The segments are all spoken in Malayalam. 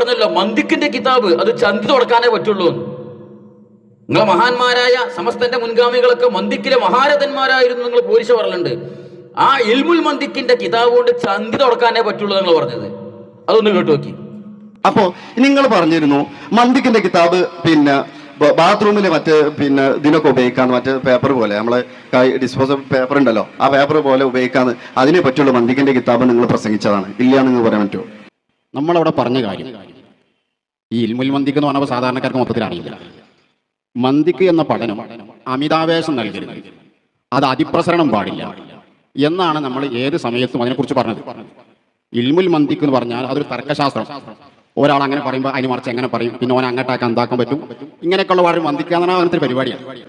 പറഞ്ഞല്ലോ മന്ദിക്കിന്റെ കിതാബ് അത് ചന്തി തുടക്കാനേ പറ്റുള്ളൂ. നിങ്ങളെ മഹാന്മാരായ സമസ്തന്റെ മുൻഗാമികളൊക്കെ മന്ദിക്കിലെ മഹാരഥന്മാരായിരുന്നു നിങ്ങൾ പോലീസ് പറഞ്ഞിട്ടുണ്ട്. ആ ഇൽമുൽ മന്ദിക്കിന്റെ കിതാബ് കൊണ്ട് ചന്തി തുടക്കാനേ പറ്റുള്ളൂ നിങ്ങൾ പറഞ്ഞത്. അതൊന്ന് കേട്ടു നോക്കി. അപ്പോ നിങ്ങൾ പറഞ്ഞിരുന്നു മന്ദിക്കിന്റെ കിതാബ് പിന്നെ ബാത്റൂമിൽ മറ്റ് പിന്നെ ഇതിനൊക്കെ ഉപയോഗിക്കാന്ന് മറ്റ് പേപ്പർ പോലെ നമ്മളെ ഡിസ്പോസബിൾ പേപ്പർ ഉണ്ടല്ലോ ആ പേപ്പർ പോലെ ഉപയോഗിക്കാന്ന്. അതിനെ പറ്റിയുള്ള മന്ദിക്കിന്റെ കിതാബ് നിങ്ങൾ പ്രസംഗിച്ചതാണ്. ഇല്ല നിങ്ങൾ പറയാൻ പറ്റുമോ? നമ്മളവിടെ പറഞ്ഞ കാര്യം. ഈ ഇൽമുൽ മന്തിക്ക് എന്ന് പറഞ്ഞപ്പോൾ സാധാരണക്കാർക്ക് മൊത്തത്തിൽ അറിയില്ല. മന്തിക്ക് എന്ന പഠനം അമിതാവേശം നൽകരുത്. അത് അതിപ്രസരണം പാടില്ല. എന്നാണ് നമ്മൾ ഏത് സമയത്തും അതിനെക്കുറിച്ച് പറഞ്ഞത്. ഇൽമുൽ മന്തിക്ക് എന്ന് പറഞ്ഞാൽ അതൊരു തർക്കശാസ്ത്രം. ഒരാൾ അങ്ങനെ പറയുമ്പോൾ അതിന് മറിച്ച് എങ്ങനെ പറയും? പിന്നെ ഓനെ അങ്ങോട്ടാക്കാൻ എന്താക്കാൻ പറ്റും? ഇങ്ങനെയൊക്കെയുള്ള വളരെ മന്തിക്കാന്നാണ് അങ്ങനത്തെ ഒരു പരിപാടിയാണ്.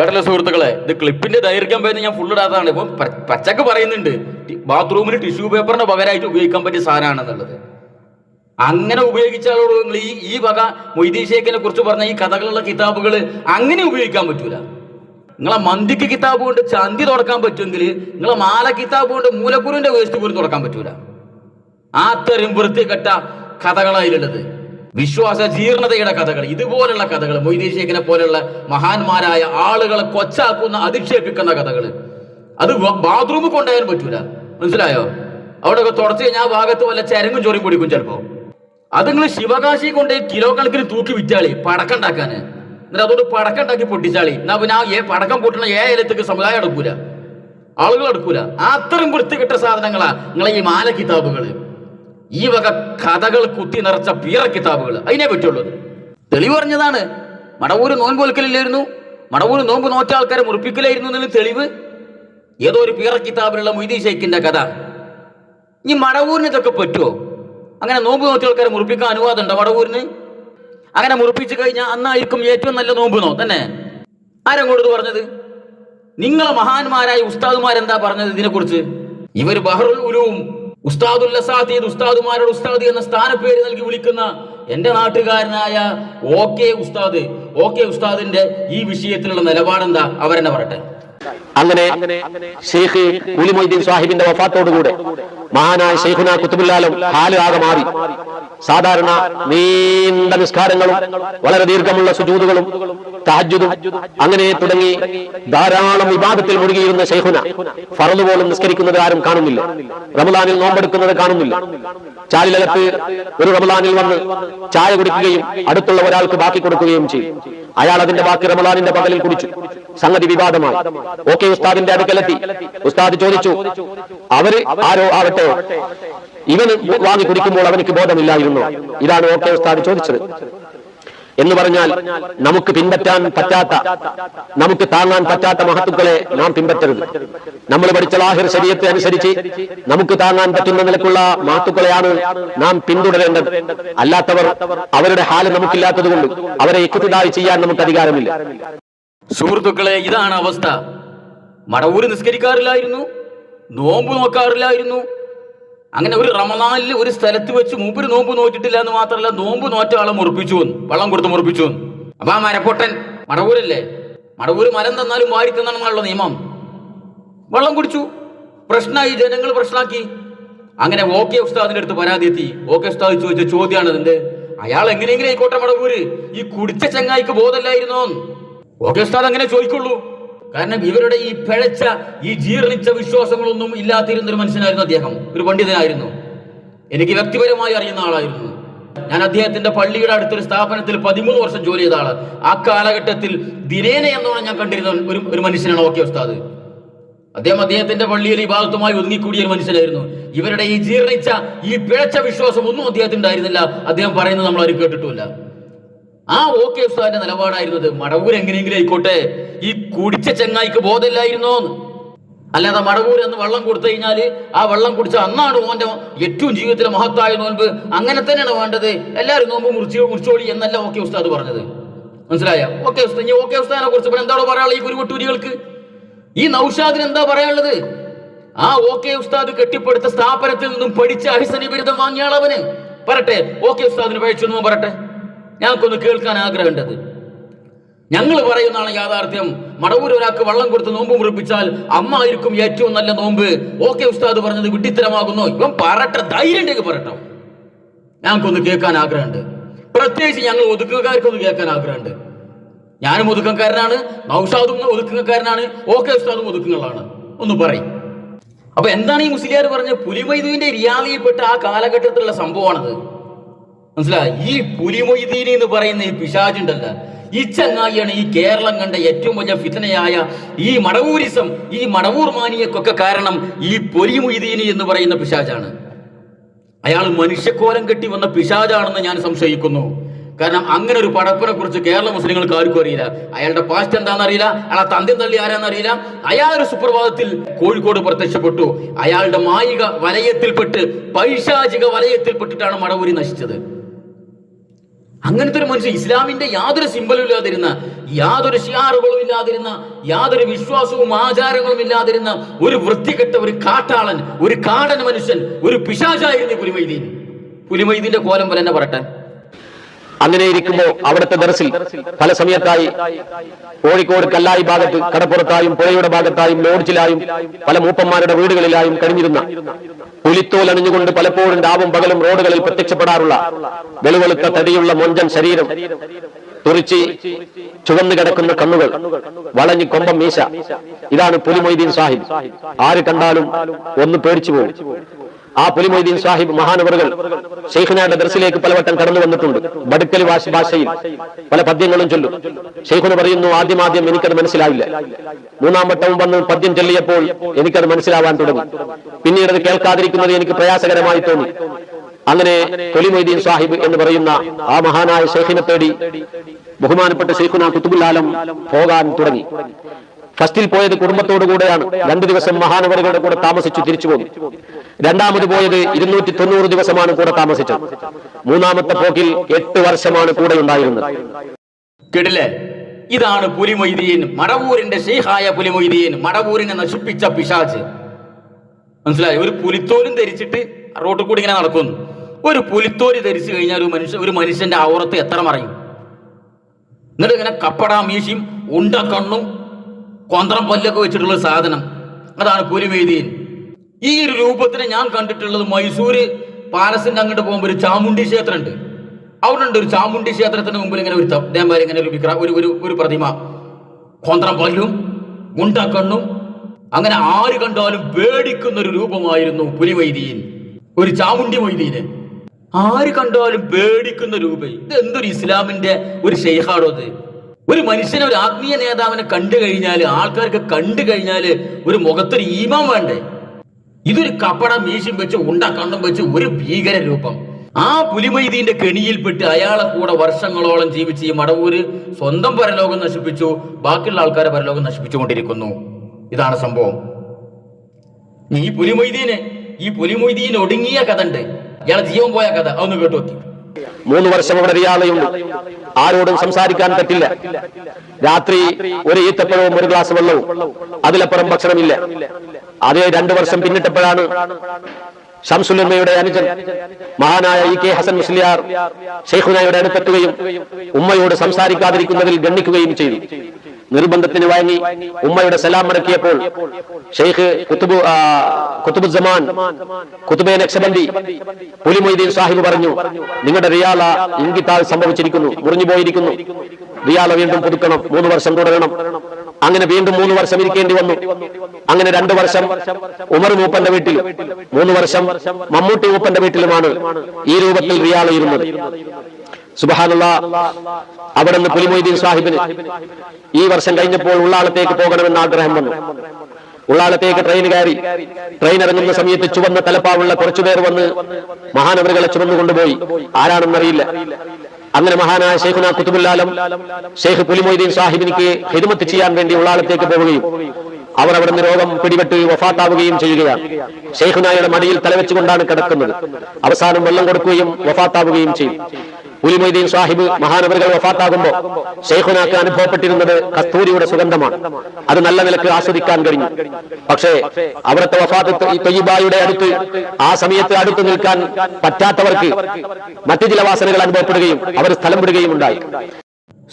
കടല സുഹൃത്തുക്കളെ? ഇത് ക്ലിപ്പിന്റെ ദൈർഘ്യം പോയി ഞാൻ ഫുൾ ഇടാത്തതാണ്. ഇപ്പം പച്ചക്ക് പറയുന്നുണ്ട്. ബാത്റൂമിൽ ടിഷ്യൂ പേപ്പറിന് പകരമായിട്ട് ഉപയോഗിക്കാൻ പറ്റിയ സാധനമാണെന്നുള്ളത്. അങ്ങനെ ഉപയോഗിച്ചാലോട് നിങ്ങൾ ഈ ഈ വക മൊയ്തീൻ ഷേഖിനെ കുറിച്ച് പറഞ്ഞ ഈ കഥകളുള്ള കിതാബുകൾ അങ്ങനെ ഉപയോഗിക്കാൻ പറ്റൂല. നിങ്ങളെ മന്തിക്ക് കിതാബ് കൊണ്ട് ചന്തി തുടക്കാൻ പറ്റുമെങ്കിൽ നിങ്ങളെ മാല കിതാബ് കൊണ്ട് മൂലക്കുരുവിന്റെ വേസ്റ്റ് പോലും തുടക്കാൻ പറ്റൂല. ആ തെറിയും വൃത്തികെട്ട കഥകളായിട്ടുള്ളത് വിശ്വാസ ജീർണതയുടെ കഥകൾ ഇതുപോലുള്ള കഥകൾ മൊയ്തീൻ ഷേഖിനെ പോലെയുള്ള മഹാന്മാരായ ആളുകളെ കൊച്ചാക്കുന്ന അധിക്ഷേപിക്കുന്ന കഥകൾ. അത് ബാത്റൂമിൽ കൊണ്ടുപോകാൻ പറ്റൂല. മനസ്സിലായോ? അവിടെയൊക്കെ തുടച്ച് കഴിഞ്ഞാൽ ആ ഭാഗത്ത് വല്ല ചരങ്ങും ചോറും കുടിക്കും ചിലപ്പോ അത് നിങ്ങൾ ശിവകാശി കൊണ്ട് കിലോ കണക്കിന് തൂക്കി വിറ്റാളി പടക്കം ഉണ്ടാക്കാന് എന്നിട്ട് അതുകൊണ്ട് പടക്കം ഉണ്ടാക്കി പൊട്ടിച്ചാളി. എന്നാ പിന്നെ ഏ പടക്കം പൊട്ടണ ഏ ഇലത്തേക്ക് സമുദായം എടുക്കൂല ആളുകൾ എടുക്കൂല അത്രയും വൃത്തികെട്ട സാധനങ്ങളാ നിങ്ങളെ ഈ മാല കിതാബുകൾ. ഈ വക കഥകൾ കുത്തി നിറച്ച പീറ കിതാബുകൾ അതിനെ പറ്റുള്ളൂ. തെളിവ് പറഞ്ഞതാണ്. മടവൂര് നോൻപ് വെൽക്കലില്ലായിരുന്നു മടവൂര് നോമ്പ് നോറ്റ ആൾക്കാരെ മുറിപ്പിക്കലായിരുന്നു എന്നുള്ള തെളിവ്. ഏതോ ഒരു പീറ കിതാബിലുള്ള മൊയ്തീ ഷെയ്ഖിന്റെ കഥ. ഇനി മടവൂരിന് ഇതൊക്കെ പറ്റുമോ അങ്ങനെ നോമ്പ് നോറ്റ ആൾക്കാരെ മുറിപ്പിക്കാൻ അനുവാദം ഉണ്ടോ വടവൂരിന്? അങ്ങനെ മുറിപ്പിച്ചു കഴിഞ്ഞാൽ അന്നായിരിക്കും ഏറ്റവും നല്ല നോമ്പ് നോ തന്നെ. ആരങ്ങോട്ട് പറഞ്ഞത്? നിങ്ങളെ മഹാന്മാരായ ഉസ്താദുമാരെന്താ പറഞ്ഞത് ഇതിനെക്കുറിച്ച്? ഇവർ ബഹറുൽ ഉലൂം അസാദീദ് ഉസ്താദുമാരുടെ ഉസ്താദ് എന്ന സ്ഥാനപ്പേര് നൽകി വിളിക്കുന്ന എന്റെ നാട്ടുകാരനായ ഓ കെ ഉസ്താദ് ഓ കെ ഉസ്താദിന്റെ ഈ വിഷയത്തിലുള്ള നിലപാടെന്താ? അവരെന്നെ പറയട്ടെ. അങ്ങനെ ഷെയ്ഖ് ഉലിമൊയ്തീൻ സാഹിബിന്റെ വഫാത്തോടുകൂടെ മഹാനായ ഷെയ്ഖുന കുത്തുബുല്ലാലും ഹാൽ ആകെ മാറി. സാധാരണ നീണ്ട നിസ്കാരങ്ങളും വളരെ ദീർഘമുള്ള സുജൂതുകളും തഹജ്ജുദും അങ്ങനെ തുടങ്ങി ധാരാളം വിവാദത്തിൽ മുഴുകിയിരുന്ന ഷെയ്ഖുന ഫറന്നു പോലും നിസ്കരിക്കുന്നത് ആരും കാണുന്നില്ല. റമദാനിൽ നോമ്പെടുക്കുന്നത് കാണുന്നില്ല. ചാലിലകത്ത് ഒരു റമദാനിൽ വന്ന് ചായ കുടിക്കുകയും അടുത്തുള്ള ഒരാൾക്ക് ബാക്കി കൊടുക്കുകയും ചെയ്യും. അയാൾ അതിന്റെ ബാക്കി റമളാനിന്റെ പകലിൽ കുടിച്ചു സംഗതി വിവാദമായി. ഓക്കെ ഉസ്താദിന്റെ അടുക്കലെത്തി. ഉസ്താദ് ചോദിച്ചു അവർ ആരോ ആവട്ടെ? ഇവന് വാങ്ങി കുടിക്കുമ്പോൾ അവനിക്ക് ബോധമില്ലായിരുന്നു. ഇതാണ് ഓക്കെ ഉസ്താദ് ചോദിച്ചത്. എന്ന് പറഞ്ഞാൽ നമുക്ക് പിൻപറ്റാൻ പറ്റാത്ത നമുക്ക് താങ്ങാൻ പറ്റാത്ത മഹത്തുക്കളെ നാം പിൻപറ്റരുത്. നമ്മൾ പഠിച്ച ലാഹിർ ശരീരത്തെ അനുസരിച്ച് നമുക്ക് താങ്ങാൻ പറ്റുന്ന നിലക്കുള്ള മഹത്തുക്കളെയാണ് നാം പിന്തുടരേണ്ടത്. അല്ലാത്തവർ അവരുടെ ഹാൽ നമുക്കില്ലാത്തത് കൊണ്ട് അവരെ ഇക്കുതായി ചെയ്യാൻ നമുക്ക് അധികാരമില്ല. സുഹൃത്തുക്കളെ ഇതാണ് അവസ്ഥ. മടവൂര് നിസ്കരിക്കാറില്ലായിരുന്നു. നോമ്പ് നോക്കാറില്ലായിരുന്നു. അങ്ങനെ ഒരു റമദാനിൽ ഒരു സ്ഥലത്ത് വെച്ച് മൂപ്പര് നോമ്പ് നോറ്റിട്ടില്ല എന്ന് മാത്രമല്ല നോമ്പ് നോറ്റ ആളെ മുറിപ്പിച്ചു വന്നു. വെള്ളം കൊടുത്ത് മുറിപ്പിച്ചു വന്നു. അപ്പൊ ആ മരപ്പൊട്ടൻ മടവൂരല്ലേ? മടവൂര് മരം തന്നാലും വാരി തന്നാണെന്നുള്ള നിയമം. വെള്ളം കുടിച്ചു. പ്രശ്നമായി ജനങ്ങൾ പ്രശ്നമാക്കി അങ്ങനെ ഓക്കെ ഉസ്താദിന്റെ അടുത്ത് പരാതി എത്തി. ഓക്കെ ഉസ്താദ് ചോദിച്ച ചോദ്യമാണ് ഇതിന്റെ അയാൾ എങ്ങനെയെങ്കിലും ആയിക്കോട്ടെ മടവൂര്. ഈ കുടിച്ച ചങ്ങായിക്ക് ബോധമില്ലായിരുന്നോ ഓക്കെ ഉസ്താദ് അങ്ങനെ ചോദിക്കുള്ളൂ. കാരണം ഇവരുടെ ഈ പിഴച്ച ഈ ജീർണിച്ച വിശ്വാസങ്ങളൊന്നും ഇല്ലാതിരുന്ന ഒരു മനുഷ്യനായിരുന്നു അദ്ദേഹം. ഒരു പണ്ഡിതനായിരുന്നു. എനിക്ക് വ്യക്തിപരമായി അറിയുന്ന ആളായിരുന്നു. ഞാൻ അദ്ദേഹത്തിന്റെ പള്ളിയുടെ അടുത്തൊരു സ്ഥാപനത്തിൽ പതിമൂന്ന് വർഷം ജോലി ചെയ്ത ആൾ. ആ കാലഘട്ടത്തിൽ ദിനേന എന്നോണം ഞാൻ കണ്ടിരുന്ന ഒരു ഒരു മനുഷ്യനാണ് ഓക്കെ ഉസ്താദ്. അദ്ദേഹം അദ്ദേഹത്തിന്റെ പള്ളിയിൽ ഈ ഭാഗത്തുമായി ഒതുങ്ങിക്കൂടിയ ഒരു മനുഷ്യനായിരുന്നു. ഇവരുടെ ഈ ജീർണിച്ച ഈ പിഴച്ച വിശ്വാസം ഒന്നും അദ്ദേഹത്തിന് ഉണ്ടായിരുന്നില്ല അദ്ദേഹം പറയുന്നത് നമ്മൾ ആരും കേട്ടിട്ടുമില്ല. ആ ഒ കെ ഉസ്താദിന്റെ നിലപാടായിരുന്നത് മടവൂർ എങ്ങനെയെങ്കിലും ആയിക്കോട്ടെ. ഈ കുടിച്ച ചെങ്ങായിക്ക് ബോധമില്ലായിരുന്നോ അല്ലാതെ മടവൂർ എന്ന് വെള്ളം കൊടുത്തു കഴിഞ്ഞാൽ ആ വെള്ളം കുടിച്ച അന്നാണ് ഓന്റെ ഏറ്റവും ജീവിതത്തിലെ മഹത്തായ നോൻപ്. അങ്ങനെ തന്നെയാണ് വേണ്ടത്. എല്ലാവരും നോമ്പ് മുറിച്ച് മുറിച്ചോളി എന്നല്ല ഓക്കെ ഉസ്താദ് പറഞ്ഞത്. മനസ്സിലായ? ഓക്കെ ഉസ്താദ് ഇനി ഓക്കെ ഉസ്താദിനെ കുറിച്ച് പിന്നെ എന്താണോ പറയാനുള്ളത് ഈ കുരുവട്ടൂരികൾക്ക്? ഈ നൌഷാദിന് എന്താ പറയാനുള്ളത്? ആ ഓക്കെ ഉസ്താദ് കെട്ടിപ്പടുത്ത സ്ഥാപനത്തിൽ നിന്നും പഠിച്ച അഹിസനി ബിരുദം വാങ്ങിയാളവന് പറട്ടെ ഓക്കെ ഉസ്താദിന് പഴിച്ചു പറട്ടെ ഞങ്ങൾക്കൊന്ന് കേൾക്കാൻ ആഗ്രഹമുണ്ടത്. ഞങ്ങൾ പറയുന്നതാണ് യാഥാർത്ഥ്യം. മടവൂർ ഒരാൾക്ക് വള്ളം കൊടുത്ത് നോമ്പ് മുറിപ്പിച്ചാൽ അമ്മ ആയിരിക്കും ഏറ്റവും നല്ല നോമ്പ്. ഓക്കെ ഉസ്താദ് പറഞ്ഞത് വിഡ്ഢിത്തരമാകുന്നു. ഇവൻ പറട്ടെ ധൈര്യം ഉണ്ടെങ്കിൽ പറട്ടോ ഞങ്ങൾക്കൊന്ന് കേൾക്കാൻ ആഗ്രഹമുണ്ട്. പ്രത്യേകിച്ച് ഞങ്ങൾ ഒതുക്കുകാർക്കൊന്ന് കേൾക്കാൻ ആഗ്രഹമുണ്ട്. ഞാനും ഒതുക്കക്കാരനാണ് നൗഷാദും ഒതുക്കക്കാരനാണ് ഓക്കെ ഉസ്താദും ഒതുക്കങ്ങളാണ്. ഒന്ന് പറയും. അപ്പൊ എന്താണ് ഈ മുസ്ലിയാർ പറഞ്ഞ പുലിമൈതുവിന്റെ റിയാലിയിൽപ്പെട്ട ആ കാലഘട്ടത്തിലുള്ള സംഭവമാണത്. മനസ്സിലായി ഈ പുലിമൊയ്തീനി എന്ന് പറയുന്ന ഈ പിശാചുണ്ടല്ല. ഈ ചങ്ങായിയാണ് ഈ കേരളം കണ്ട ഏറ്റവും വലിയ ഫിത്തനയായ ഈ മടവൂരിസം ഈ മടവൂർ മാനിയക്കൊക്കെ കാരണം ഈ പൊലിമൊയ്തീനി എന്ന് പറയുന്ന പിശാചാണ്. അയാൾ മനുഷ്യക്കോലം കെട്ടി വന്ന പിശാചാണെന്ന് ഞാൻ സംശയിക്കുന്നു. കാരണം അങ്ങനെ ഒരു പടപ്പിനെ കുറിച്ച് കേരള മുസ്ലിങ്ങൾക്ക് ആർക്കും അറിയില്ല. അയാളുടെ പാസ്റ്റ് എന്താണെന്ന് അറിയില്ല. അയാളെ തന്ത്യം തള്ളി ആരാന്ന് അറിയില്ല. അയാൾ ഒരു സുപ്രഭാതത്തിൽ കോഴിക്കോട് പ്രത്യക്ഷപ്പെട്ടു. അയാളുടെ മായിക വലയത്തിൽപ്പെട്ട് പൈശാചിക വലയത്തിൽപ്പെട്ടിട്ടാണ് മടവൂരി നശിച്ചത്. അങ്ങനത്തെ ഒരു മനുഷ്യൻ ഇസ്ലാമിന്റെ യാതൊരു സിമ്പലും ഇല്ലാതിരുന്ന യാതൊരു ഷിയാറുകളും ഇല്ലാതിരുന്ന യാതൊരു വിശ്വാസവും ആചാരങ്ങളും ഇല്ലാതിരുന്ന ഒരു വൃത്തികെട്ട ഒരു കാട്ടാളൻ ഒരു കാടൻ മനുഷ്യൻ ഒരു പിശാചായിരുന്നു പുലിമൈദീൻ പുലിമൈദീന്റെ കോലം പോലെ തന്നെ പറട്ടെ. അങ്ങനെ ഇരിക്കുമ്പോൾ അവിടുത്തെ ദർസിൽ പല സമയത്തായി കോഴിക്കോട് കല്ലായി ഭാഗത്ത് കടപ്പുറത്തായും പുഴയുടെ ഭാഗത്തായും ലോഡ്ജിലായും പല മൂപ്പന്മാരുടെ വീടുകളിലായും കഴിഞ്ഞിരുന്ന പുലിത്തോൽ അണിഞ്ഞുകൊണ്ട് പലപ്പോഴും രാവും പകലും റോഡുകളിൽ പ്രത്യക്ഷപ്പെടാറുള്ള വെളുവെളുത്ത തടിയുള്ള മൊഞ്ചൻ ശരീരം തുറിച്ച് ചുവന്നു കിടക്കുന്ന കണ്ണുകൾ വളഞ്ഞു കൊമ്പം മീശ. ഇതാണ് പുലിമൊയ്തീൻ സാഹിബ്. ആര് കണ്ടാലും ഒന്ന് പേടിച്ചു പോകും. ആ പുലിമൊയ്തീൻ സാഹിബ് മഹാനവറുകൾ ഷെയ്ഖുനായുടെ ദർസിലേക്ക് പലവട്ടം കടന്നു വന്നിട്ടുണ്ട്. ബടുക്കൽ ഭാഷ ഭാഷയിൽ പല പദ്യങ്ങളും ചൊല്ലും. ഷെയ്ഖുന പറയുന്നു ആദ്യം ആദ്യം എനിക്കത് മനസ്സിലാവില്ല. മൂന്നാം വട്ടവും വന്ന് പദ്യം ചൊല്ലിയപ്പോൾ എനിക്കത് മനസ്സിലാവാൻ തുടങ്ങി. പിന്നീട് അത് കേൾക്കാതിരിക്കുന്നത് എനിക്ക് പ്രയാസകരമായി തോന്നി. അങ്ങനെ തൊലിമൊയ്തീൻ സാഹിബ് എന്ന് പറയുന്ന ആ മഹാനായ ഷെയ്ഖിനെ തേടി ബഹുമാനപ്പെട്ട ഷെയ്ഖുന കുത്തുബുല്ലാലം പോകാൻ തുടങ്ങി. ഫസ്റ്റിൽ പോയത് കുടുംബത്തോടു കൂടെയാണ്. രണ്ടു ദിവസം മഹാനവറുകളുടെ കൂടെ താമസിച്ചു തിരിച്ചു പോന്നു. രണ്ടാമത് പോയത് ഇരുന്നൂറ്റി തൊണ്ണൂറ് ദിവസമാണ് കൂടെ താമസിച്ചത്. മൂന്നാമത്തെ പോക്കിൽ എട്ട് വർഷമാണ് കൂടെ ഉണ്ടായിരുന്നത്. കേട്ടില്ലേ? ഇതാണ് പുലിമൊയ്തീൻ മടവൂരിന്റെ ഷെയ്ഖായ പുലിമൊയ്തീൻ മടവൂരിനെ നശിപ്പിച്ച പിശാച്ച് മനസ്സിലായി? ഒരു പുലിത്തോലും ധരിച്ചിട്ട് റോട്ടിൽ കൂടി ഇങ്ങനെ നടക്കുന്നു. ഒരു പുലിത്തോൽ ധരിച്ചു കഴിഞ്ഞാൽ ഒരു മനുഷ്യ ഒരു മനുഷ്യന്റെ ഔറത്ത് എത്ര മറയും? എന്നിട്ട് ഇങ്ങനെ കപ്പട മീശയും ഉണ്ട കണ്ണും കൊന്ത്രം പല്ലൊക്കെ വെച്ചിട്ടുള്ള സാധനം. അതാണ് പുലിമേതിയൻ ഈ ഒരു രൂപത്തിനെ ഞാൻ കണ്ടിട്ടുള്ളത് മൈസൂര് പാലസിന്റെ അങ്ങോട്ട് പോകുമ്പോൾ ഒരു ചാമുണ്ടി ക്ഷേത്രം ഉണ്ട് അവിടെ ഉണ്ട് ഒരു ചാമുണ്ടി ക്ഷേത്രത്തിന് മുമ്പിൽ ഇങ്ങനെ ഒരു ത- ഇതേമാതിരി ഇങ്ങനെ ഒരു വിക്ര ഒരു ഒരു ഒരു പ്രതിമ. കൊന്തറം പല്ലും മുണ്ടക്കണ്ണും അങ്ങനെ ആര് കണ്ടാലും പേടിക്കുന്ന ഒരു രൂപമായിരുന്നു പുലിമൈദീൻ ഒരു ചാമുണ്ടി മൊയ്തീന്. ആര് കണ്ടാലും പേടിക്കുന്ന രൂപം. ഇത് എന്തൊരു ഇസ്ലാമിന്റെ ഒരു ഷെയ്ഹാടോ ഇത്? ഒരു മനുഷ്യനെ ഒരു ആത്മീയ നേതാവിനെ കണ്ടു കഴിഞ്ഞാൽ ആൾക്കാർക്ക് കണ്ടു കഴിഞ്ഞാൽ ഒരു മുഖത്തൊരു ഈമാൻ വേണ്ടേ? ഇതൊരു കപ്പട മീശും വെച്ച് ഉണ്ട കണ്ണും വെച്ച് ഒരു ഭീകര രൂപം ആ പുലിമൈദീന്റെ കെണിയിൽപ്പെട്ട് അയാളെ കൂടെ വർഷങ്ങളോളം ജീവിച്ച് ഈ മടവൂര് സ്വന്തം പരലോകം നശിപ്പിച്ചു ബാക്കിയുള്ള ആൾക്കാരെ പരലോകം നശിപ്പിച്ചുകൊണ്ടിരിക്കുന്നു. ഇതാണ് സംഭവം. ഈ പുലിമൊയ്തീന് ഈ പുലിമൊയ്തീൻ ഒടുങ്ങിയ കഥ ഉണ്ട് ഇയാളെ ജീവൻ പോയ കഥ. അതൊന്ന് കേട്ടു മൂന്ന് വർഷം അവിടെ റിയാളയുണ്ട് ആരോടും സംസാരിക്കാൻ പറ്റില്ല. രാത്രി ഒരു ഈത്തപ്പഴവും ഒരു ഗ്ലാസ് വെള്ളവും. അതിലപ്പുറം ഭക്ഷണമില്ല. അതേ രണ്ടു വർഷം പിന്നിട്ടപ്പോഴാണ് ഷംസുലമ്മയുടെ അനുജൻ മഹാനായ ഇ കെ ഹസൻ മുസ്ലിയാർ ഷെയ്ഖുനായുടെ അടുത്തെത്തുകയും ഉമ്മയോട് സംസാരിക്കാതിരിക്കുന്നതിൽ ഗണ്ണിക്കുകയും ചെയ്തു. നിർബന്ധത്തിന് വഴങ്ങി ഉമ്മയുടെ സലാം മടക്കിയപ്പോൾ ഷെയ്ഖ് കുത്തുബു കുത്തുബെ നക്ഷബന്തി പുലിമൊയ്തീൻ സാഹിബ് പറഞ്ഞു നിങ്ങളുടെ റിയാല ഇങ്കിത്താൽ സംഭവിച്ചിരിക്കുന്നു മുറിഞ്ഞു പോയിരിക്കുന്നു. റിയാല വീണ്ടും പുതുക്കണം മൂന്ന് വർഷം തുടരണം. അങ്ങനെ വീണ്ടും മൂന്ന് വർഷം ഇരിക്കേണ്ടി വന്നു. അങ്ങനെ രണ്ടു വർഷം ഉമർ മൂപ്പന്റെ വീട്ടിൽ മൂന്ന് വർഷം മമ്മൂട്ടി മൂപ്പന്റെ വീട്ടിലുമാണ് ഈ രൂപത്തിൽ റിയാല ഇരുന്നത്. സുബഹാനുള്ള അവിടെ നിന്ന് പുലിമൊയ്തീൻ സാഹിബിന് ഈ വർഷം കഴിഞ്ഞപ്പോൾ ഉള്ളാളത്തേക്ക് പോകണമെന്ന് ആഗ്രഹം വന്നു. ഉള്ളാളത്തേക്ക് ട്രെയിൻ കയറി. ട്രെയിൻ ഇറങ്ങുന്ന സമയത്ത് ചുവന്ന തലപ്പാവുള്ള കുറച്ചുപേർ വന്ന് മഹാനവറുകളെ ചുമന്നു കൊണ്ടുപോയി ആരാണെന്നറിയില്ല. അങ്ങനെ മഹാനായ ഷെയ്ഖുന കുത്തുബുല്ലാലം ഷെയ്ഖ് പുലിമൊയ്തീൻ സാഹിബിനിക്ക് ഹിദ്മത്ത് ചെയ്യാൻ വേണ്ടി ഉള്ളാളത്തേക്ക് പോവുകയും അവർ അവിടെ നിന്ന് രോഗം പിടിപെട്ട് വഫാത്താവുകയും ചെയ്യുകയാണ്. ഷെയ്ഖുനായുടെ മടിയിൽ തലവെച്ചുകൊണ്ടാണ് കിടക്കുന്നത്. അവസാനം വെള്ളം കൊടുക്കുകയും വഫാത്താവുകയും ചെയ്യും പുലിമൊയ്തീൻ സാഹിബ് മഹാനവറുകൾ വഫാത്താകുമ്പോൾ ഷെയ്ഖുനാക്ക് അനുഭവപ്പെട്ടിരുന്നത് കസ്തൂരിയുടെ സുഗന്ധമാണ്. അത് നല്ല നിലയ്ക്ക് ആസ്വദിക്കാൻ കഴിഞ്ഞു. പക്ഷേ അവിടുത്തെ വഫാത്ത് തൊയ്യുബായുടെ അടുത്ത് ആ സമയത്ത് അടുത്ത് നിൽക്കാൻ പറ്റാത്തവർക്ക് മറ്റു ചില വാസനകൾ അനുഭവപ്പെടുകയും അവർ സ്ഥലം വിടുകയും ഉണ്ടായി.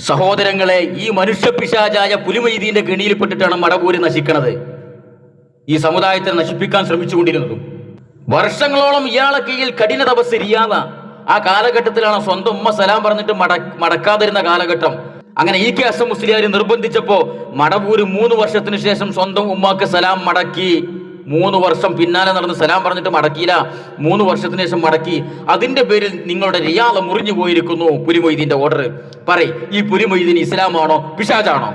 സഹോദരങ്ങളെ ഈ മനുഷ്യ പിശാചായ പുലിമൈദീന്റെ കെണിയിൽപ്പെട്ടിട്ടാണ് മടവൂര് നശിക്കണത്. ഈ സമുദായത്തെ നശിപ്പിക്കാൻ ശ്രമിച്ചുകൊണ്ടിരുന്നതും. വർഷങ്ങളോളം ഇയാളെ കീഴിൽ കഠിന തപസ് ഇരിയാത ആ കാലഘട്ടത്തിലാണ് സ്വന്തം ഉമ്മ സലാം പറഞ്ഞിട്ട് മട മടക്കാതിരുന്ന കാലഘട്ടം. അങ്ങനെ ഈ കെ എസ് മുസ്ലിയാർ നിർബന്ധിച്ചപ്പോ മടവൂര് മൂന്ന് വർഷത്തിന് ശേഷം സ്വന്തം ഉമ്മാക്ക് സലാം മടക്കി. മൂന്ന് വർഷം പിന്നാലെ നടന്ന് സലാം പറഞ്ഞിട്ട് മടക്കിയില്ല. മൂന്ന് വർഷത്തിന് ശേഷം മടക്കി. അതിന്റെ പേരിൽ നിങ്ങളുടെ റിയാള മുറിഞ്ഞു പോയിരിക്കുന്നു പുലിമൊയ്തീന്റെ ഓർഡർ പറയ് ഈ പുലിമൊയ്തീൻ ഇസ്ലാമാണോ? പിശാജാണോ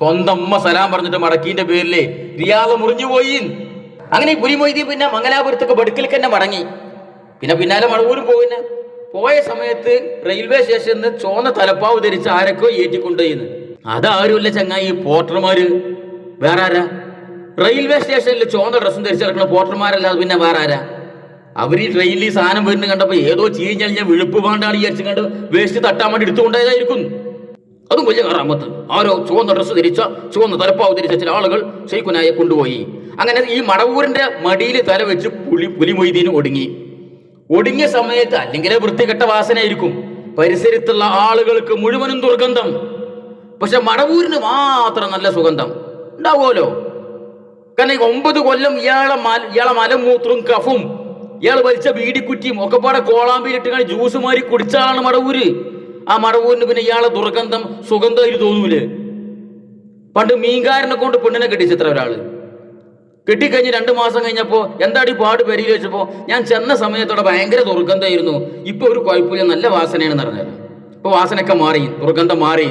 സ്വന്തം ഉമ്മ സലാം പറഞ്ഞിട്ട് മടക്കിന്റെ പേരിൽ റിയാള മുറിഞ്ഞു പോയി. അങ്ങനെ ഈ പുലിമൊയ്തീൻ പിന്നെ മംഗലാപുരത്തൊക്കെ ബടുക്കിൽ തന്നെ മടങ്ങി. പിന്നെ പിന്നാലെ മടവൂരും പോയിന്. പോയ സമയത്ത് റെയിൽവേ സ്റ്റേഷനിൽ നിന്ന് ചോന്ന തലപ്പാവ് ധരിച്ച് ആരൊക്കെ ഏറ്റിക്കൊണ്ടുപോയിന്ന് അതാരുമില്ല ചങ്ങായി പോർട്ടർമാര്. വേറെ ആരാ റെയിൽവേ സ്റ്റേഷനിൽ ചോന്ന ഡ്രസ്സും ധരിച്ച് കിടക്കുന്ന പോർട്ടർമാരല്ലാതെ പിന്നെ വേറെ ആരാ അവർ ഈ ട്രെയിനിൽ ഈ സാധനം വരുന്ന കണ്ടപ്പോ ഏതോ ചീഞ്ഞഴിഞ്ഞ വിളിപ്പ് പാണ്ടാണ് വിചാരിച്ചു കണ്ട് വേസ്റ്റ് തട്ടാൻ വേണ്ടി എടുത്തുകൊണ്ടായിരിക്കുന്നു അതും വലിയ കറാമത്ത്. ആരോ ചുവന്ന ഡ്രസ്സ് ധരിച്ച ചുവന്ന തലപ്പാവ് ധരിച്ച ചില ആളുകൾ ഷെയ്ഖുനായെ കൊണ്ടുപോയി. അങ്ങനെ ഈ മടവൂരിന്റെ മടിയിൽ തല വെച്ച് പുലി പുലിമൊയ്തീന് ഒടുങ്ങി. ഒടുങ്ങിയ സമയത്ത് അല്ലെങ്കിൽ വൃത്തികെട്ട വാസനയായിരിക്കും. പരിസരത്തുള്ള ആളുകൾക്ക് മുഴുവനും ദുർഗന്ധം. പക്ഷെ മടവൂരിന് മാത്രം നല്ല സുഗന്ധം. ഉണ്ടാവുമല്ലോ. കാരണം ഒമ്പത് കൊല്ലം ഇയാളെ മല ഇയാളെ മലമൂത്രവും കഫും ഇയാൾ വലിച്ച ബീഡിക്കുറ്റിയും ഒക്കെ പാടെ കോളാമ്പിയിലിട്ട് ജ്യൂസ് മാറി കുടിച്ചാണ് മടവൂര്. ആ മടവൂരിന് പിന്നെ ഇയാളെ ദുർഗന്ധം സുഗന്ധമായിട്ട് തോന്നൂലേ. പണ്ട് മീൻകാരനെ കൊണ്ട് പെണ്ണിനെ കെട്ടിച്ചത്ര ഒരാൾ. കെട്ടിക്കഴിഞ്ഞ് രണ്ട് മാസം കഴിഞ്ഞപ്പോൾ എന്താടി പാട് പെരിയിൽ വെച്ചപ്പോൾ ഞാൻ ചെന്ന സമയത്തോടെ ഭയങ്കര ദുർഗന്ധമായിരുന്നു. ഇപ്പൊ ഒരു കുഴപ്പമില്ല നല്ല വാസനയാണ് പറഞ്ഞത് ഇപ്പൊ വാസനയൊക്കെ മാറി ദുർഗന്ധം മാറി.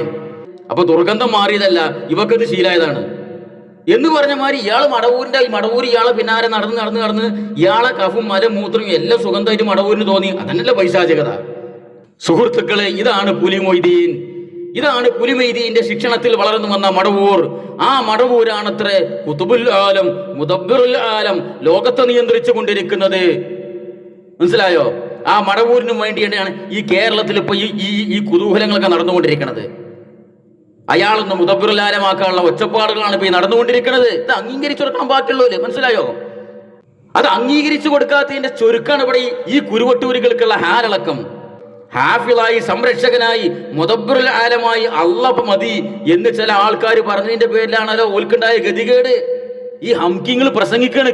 അപ്പോൾ ദുർഗന്ധം മാറിയതല്ല ഇവക്കത് ശീലായതാണ്. എന്ന് പറഞ്ഞ മാതിരി ഇയാൾ മടവൂരിന്റെ ഈ മടവൂർ ഇയാളെ പിന്നാലെ നടന്ന് നടന്ന് നടന്ന് ഇയാളെ കഫും മലം മൂത്രം എല്ലാം സുഗന്ധമായിട്ട് മടവൂരിന് തോന്നി. അതന്നല്ല പൈശാചികത. സുഹൃത്തുക്കളെ ഇതാണ് പുലിമൊയ്തീൻ. ഇതാണ് പുലിമൊയ്തീന്റെ ശിക്ഷണത്തിൽ വളർന്നു വന്ന മടവൂർ. ആ മടവൂരാണത്രേ കുത്തുബുൽ ആലം മുദബ്ബിറുൽ ആലം ലോകത്തെ നിയന്ത്രിച്ചു കൊണ്ടിരിക്കുന്നത്. മനസ്സിലായോ? ആ മടവൂരിനും വേണ്ടിയാണ് ഈ കേരളത്തിൽ ഇപ്പൊ ഈ ഈ കുതൂഹലങ്ങളൊക്കെ നടന്നുകൊണ്ടിരിക്കുന്നത് അയാളൊന്ന് മുദബ്ബിറുലാലമാക്കാനുള്ള ഒച്ചപ്പാടുകളാണ് ഇപ്പൊ ഈ നടന്നുകൊണ്ടിരിക്കുന്നത് ഇത് അംഗീകരിച്ചു കൊടുക്കാൻ ബാക്കിയുള്ളവര് മനസ്സിലായോ? അത് അംഗീകരിച്ചു കൊടുക്കാത്തതിന്റെ ചുരുക്കാണ് ഇവിടെ ഈ- കുരുവട്ടൂരികൾക്കുള്ള ഹാലളക്കം ഹാഫിളായി സംരക്ഷകനായി മുതബ്രുൽ ആലമായി അള്ള മതി എന്ന് ചില ആൾക്കാർ പറഞ്ഞതിന്റെ പേരിലാണല്ലോ ഓൽക്കുണ്ടായ ഗതികേട്. ഈ ഹംകിങ്ങൾ പ്രസംഗിക്കാണ്